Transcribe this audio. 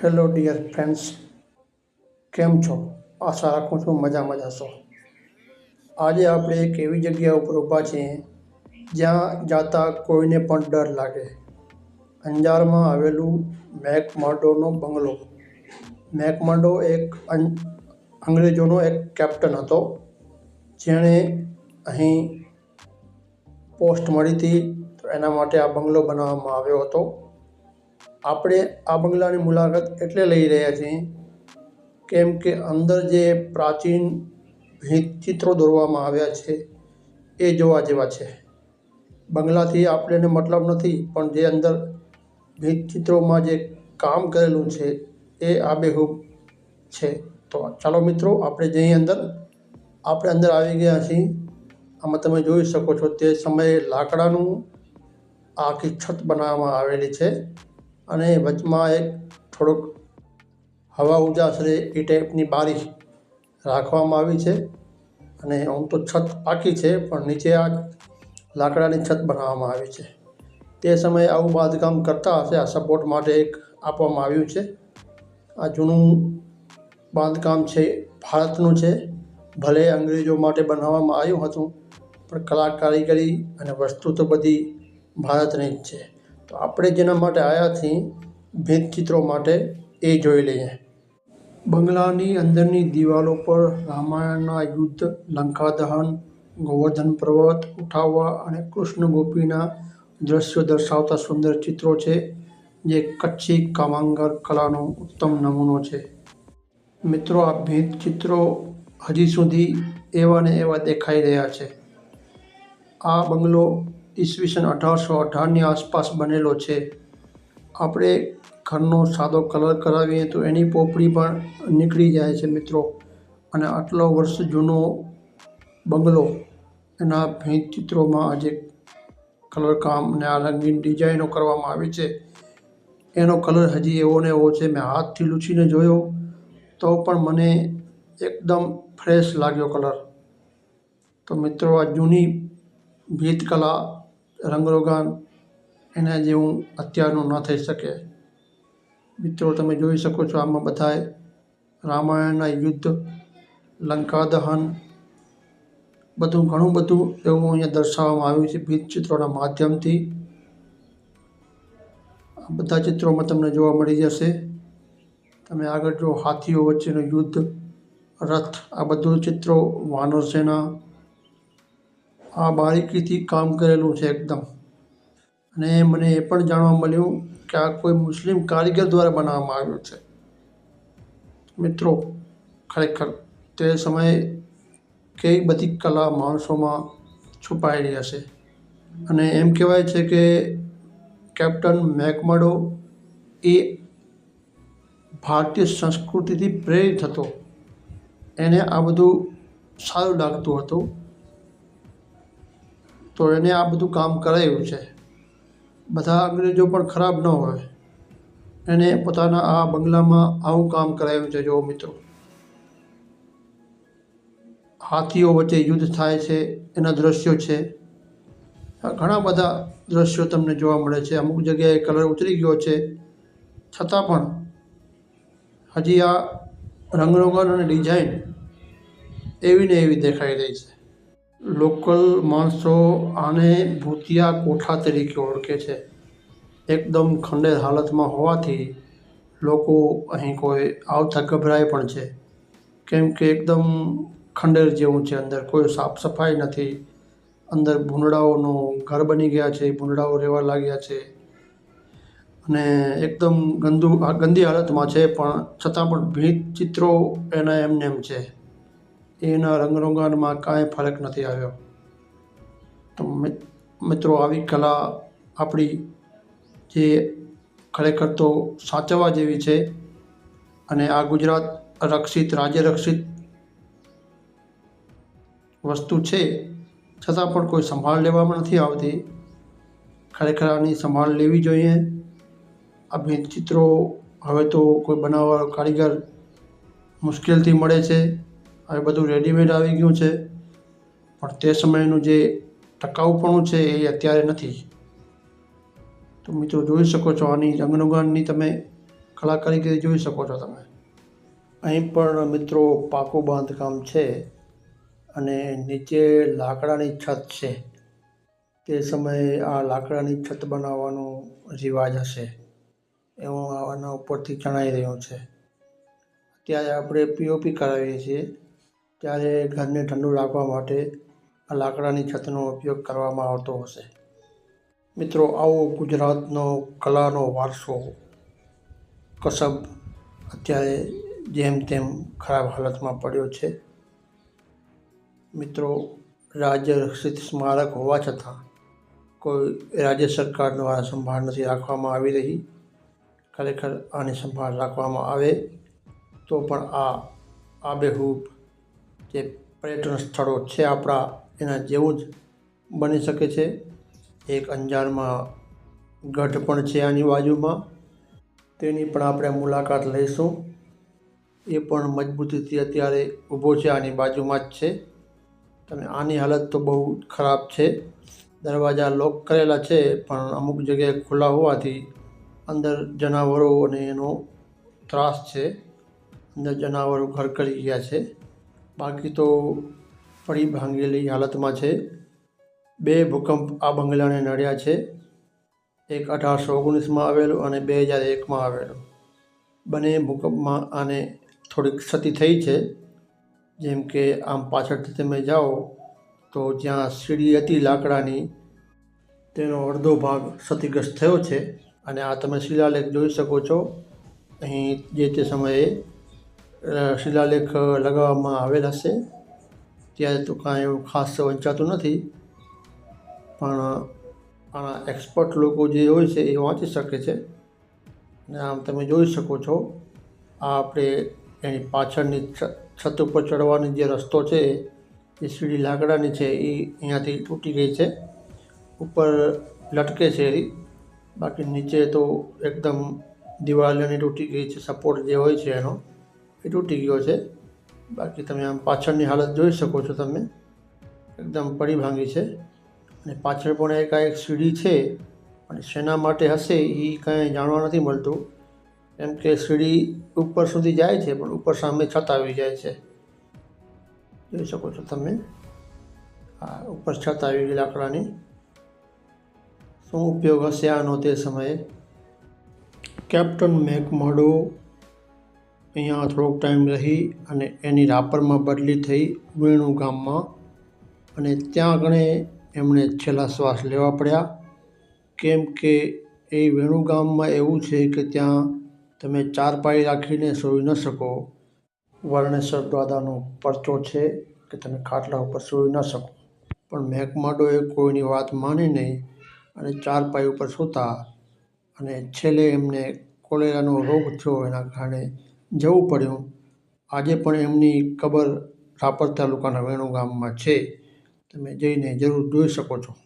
Hello dear friends કેમ છો? આશા રાખું છું મજામાં જ હશો. આજે આપણે એક એવી જગ્યા ઉપર ઊભા છીએ, જ્યાં જાતા કોઈને પણ ડર લાગે. અંજારમાં આવેલું મેકમાંડોનો બંગલો. મેકમાંડો એક અંગ્રેજોનો એક કેપ્ટન હતો, જેણે અહીં પોસ્ટ મળી હતી, તો એના માટે આ બંગલો બનાવવામાં આવ્યો હતો. આપણે આ બંગલાની મુલાકાત એટલે લઈ રહ્યા છીએ કેમ કે અંદર જે પ્રાચીન ચિત્રો દોરવામાં આવ્યા છે, એ જોવા જેવા છે. બંગલાથી આપણને મતલબ નથી, પણ જે અંદર ચિત્રોમાં જે કામ કરેલું છે, એ આબેહૂબ છે. તો ચાલો મિત્રો, આપણે જઈએ અંદર, આપણે અંદર આવી ગયા છીએ. આમાં તમે જોઈ શકો છો તે સમયે લાકડાનું આખી છત બનાવવામાં આવેલી છે. અને વચમાં એક થોડોક હવા ઉજાસ એ ટાઈપની બારી રાખવામાં આવી છે. અને આમ તો છત પાકી છે, પણ નીચે આ લાકડાની છત બનાવવામાં આવી છે. તે સમયે આવું બાંધકામ કરતા હશે, આ સપોર્ટ માટે એક આપવામાં આવ્યું છે. આ જૂનું બાંધકામ છે, ભારતનું છે. ભલે અંગ્રેજો માટે બનાવવામાં આવ્યું હતું, પણ કલા કારીગરી અને વસ્તુ તો બધી ભારતની જ છે. તો આપણે જેના માટે આયાથી ભેદચિત્રો ચિત્રો માટે એ જોઈ લઈએ. બંગલાની અંદરની દિવાલો પર રામાયણના યુદ્ધ લંકા દહન ગોવર્ધન પર્વત, ઉઠાવવા અને કૃષ્ણ ગોપીના દ્રશ્યો દર્શાવતા સુંદર ચિત્રો છે, જે કચ્છી કામાંગર કલાનો ઉત્તમ નમૂનો છે. મિત્રો, આ ભીંત ચિત્રો હજી સુધી એવા ને એવા દેખાઈ રહ્યા છે. આ બંગલો ઈસવીસન અઢારસો અઢારની આસપાસ બનેલો છે. આપણે ઘરનો સાદો કલર કરાવીએ તો એની પોપડી પણ નીકળી જાય છે મિત્રો. અને આટલો વર્ષ જૂનો બંગલો, એના ભેંત ચિત્રોમાં આજે કલર કામ અને આ રંગીન ડિઝાઇનો કરવામાં આવી છે. એનો કલર હજી એવો ને એવો છે, મેં હાથથી લૂછીને જોયો, તો પણ મને એકદમ ફ્રેશ લાગ્યો કલર તો મિત્રો, આ જૂની ભીત કલા રંગરોગાન એના જેવું અત્યારનું ન થઈ શકે. મિત્રો, તમે જોઈ શકો છો આમાં બધાએ રામાયણના યુદ્ધ લંકા દહન બધું ઘણું બધું એવું અહીંયા દર્શાવવામાં આવ્યું છે ભીત ચિત્રોના માધ્યમથી. આ બધા ચિત્રોમાં તમને જોવા મળી જશે. તમે આગળ જો હાથીઓ વચ્ચેનું યુદ્ધ, રથ, આ બધું ચિત્રો વાનર સેના આ બારીકીથી કામ કરેલું છે એકદમ. અને મને એ પણ જાણવા મળ્યું કે આ કોઈ મુસ્લિમ કારીગર દ્વારા બનાવવામાં આવ્યું છે. મિત્રો, ખરેખર તે સમયે કઈ બધી કલા માણસોમાં છુપાયેલી હશે. અને એમ કહેવાય છે કે કેપ્ટન મેકમડો એ ભારતીય સંસ્કૃતિથી પ્રેરિત હતો. એને આ બધું સારું લાગતું હતું. તો એને આ બધું કામ કરાયું છે. બધા અંગ્રેજો પણ ખરાબ ન હોય. એને પોતાના આ બંગલામાં આવું કામ કરાયું છે જો મિત્રો. હાથીઓ વચ્ચે યુદ્ધ થાય છે, એના દ્રશ્યો છે. ઘણા બધા દ્રશ્યો તમને જોવા મળે છે. અમુક જગ્યાએ કલર ઉતરી ગયો છે. છતાં પણ હજી આ રંગરોગન અને ડિઝાઇન એવી ને એવી દેખાઈ રહી છે. લોકલ માણસો આને ભૂતિયા કોઠા તરીકે ઓળખે છે. એકદમ ખંડેર હાલતમાં હોવાથી લોકો અહીં કોઈ આવતા ગભરાય પણ છે. કેમ કે એકદમ ખંડેર જેવું છે અંદર. કોઈ સાફ સફાઈ નથી. અંદર ભૂંડડાઓનું ઘર બની ગયા છે ભૂંડડાઓ રહેવા લાગ્યા છે. અને એકદમ ગંદુ, ગંદી હાલતમાં છે પણ છતાં પણ ભીંત ચિત્રો એના એમને એમ છે. એના રંગરોગાનમાં કાંઈ ફરક નથી આવ્યો. તો મિત્રો, આવી કલા આપણી જે ખરેખર તો સાચવવા જેવી છે અને આ ગુજરાત રક્ષિત, રાજ્ય રક્ષિત વસ્તુ છે, છતાં પણ કોઈ સંભાળ લેવામાં નથી આવતી. ખરેખર આની સંભાળ લેવી જોઈએ. ભીંત ચિત્રો હવે તો કોઈ બનાવવા કારીગર મુશ્કેલથી મળે છે. હવે બધું રેડીમેડ આવી ગયું છે. પણ તે સમયનું જે ટકાઉપણું છે એ અત્યારે નથી. તો મિત્રો જોઈ શકો છો આની રંગરોગાનની તમે કલા કારીગરી જોઈ શકો છો તમે. અહીં પણ મિત્રો પાકું બાંધકામ છે અને નીચે લાકડાની છત છે. તે સમયે આ લાકડાની છત બનાવવાનો રિવાજ હશે. એવું આના ઉપરથી જણાઈ રહ્યું છે. અત્યારે આપણે પીઓપી કરાવીએ છીએ. ત્યારે ઘરને ઠંડુ રાખવા માટે આ લાકડાની છતનો ઉપયોગ કરવામાં આવતો હશે. મિત્રો, આવો ગુજરાતનો કલાનો વારસો, કસબ અત્યારે જેમ તેમ ખરાબ હાલતમાં પડ્યો છે. મિત્રો, રાજ્ય રક્ષિત સ્મારક હોવા છતાં કોઈ રાજ્ય સરકાર દ્વારા સંભાળ નથી રાખવામાં આવી રહી. ખરેખર આની સંભાળ રાખવામાં આવે તો પણ આ આબેહૂબ જે પર્યટન સ્થળો છે આપણા, એના જેવું જ બની શકે છે. એક અંજારમાં ગઢ પણ છે આની બાજુમાં. તેની પણ આપણે મુલાકાત લઈશું. એ પણ મજબૂતીથી અત્યારે ઊભો છે, આની બાજુમાં જ છે. અને આની હાલત તો બહુ ખરાબ છે. દરવાજા લોક કરેલા છે, પણ અમુક જગ્યાએ ખુલ્લા હોવાથી અંદર જનાવરો અને એનો ત્રાસ છે. અંદર જનાવરો ઘર કરી ગયા છે. બાકી તો પડી ભાંગેલી હાલતમાં છે. બે ભૂકંપ આ બંગલાને નડ્યા છે. એક અઢારસો ઓગણીસમાં આવેલો અને બે હજાર એકમાં આવેલો. બંને ભૂકંપમાં આને થોડીક ક્ષતિ થઈ છે. જેમ કે આમ પાછળથી તમે જાઓ તો જ્યાં સીડી હતી લાકડાની, તેનો અડધો ભાગ ક્ષતિગ્રસ્ત થયો છે. અને આ તમે શિલાલેખ જોઈ શકો છો. અહીં જે તે સમયે શિલાલેખ લગાવવામાં આવેલ હશે. ત્યારે તો કાંઈ એવું ખાસ વંચાતું નથી. પણ આના એક્સપર્ટ લોકો જે હોય છે એ વાંચી શકે છે. અને આમ તમે જોઈ શકો છો, આ આપણે એની પાછળની છ- છત ઉપર ચડવાની જે રસ્તો છે, એ સીડી લાકડાની છે, એ અહીંયાથી તૂટી ગઈ છે. ઉપર લટકે છે એ. બાકી નીચે તો એકદમ દિવાલની તૂટી ગઈ છે સપોર્ટ જે હોય છે એનો. એ તૂટી ગયો છે. બાકી તમે આમ પાછળની હાલત જોઈ શકો છો તમે. એકદમ પડી ભાંગી છે. અને પાછળ પણ એક આ એક સીડી છે. અને શેના માટે હશે એ કાંઈ જાણવા નથી મળતું. કેમ કે સીડી ઉપર સુધી જાય છે, પણ ઉપર સામે છત આવી જાય છે. જોઈ શકો છો તમે. આ ઉપર છત આવી ગઈ લાકડાની. શું ઉપયોગ હશે આનો તે સમયે? કેપ્ટન મેકમડો અહીંયા થોડોક ટાઈમ રહી અને એની રાપરમાં બદલી થઈ વેણુ ગામમાં અને ત્યાં આગળ એમણે છેલ્લા શ્વાસ લેવા પડ્યા. કેમ કે એ વેણુ ગામમાં એવું છે કે ત્યાં તમે ચાર પાઈ રાખીને સૂઈ ન શકો. વર્ણેશ્વર દ્વાદાનો પરચો છે કે તમે ખાટલા ઉપર સૂઈ ન શકો. પણ મેકમાડોએ કોઈની વાત માની નહીં અને ચાર પાઈ ઉપર સૂતા અને છેલ્લે એમને કોલેરાનો રોગ થયો એના કારણે જવું પડ્યું. આજે પણ એમની કબર રાપર તાલુકાના વેણુ ગામમાં છે. તમે જઈને જરૂર જોઈ શકો છો.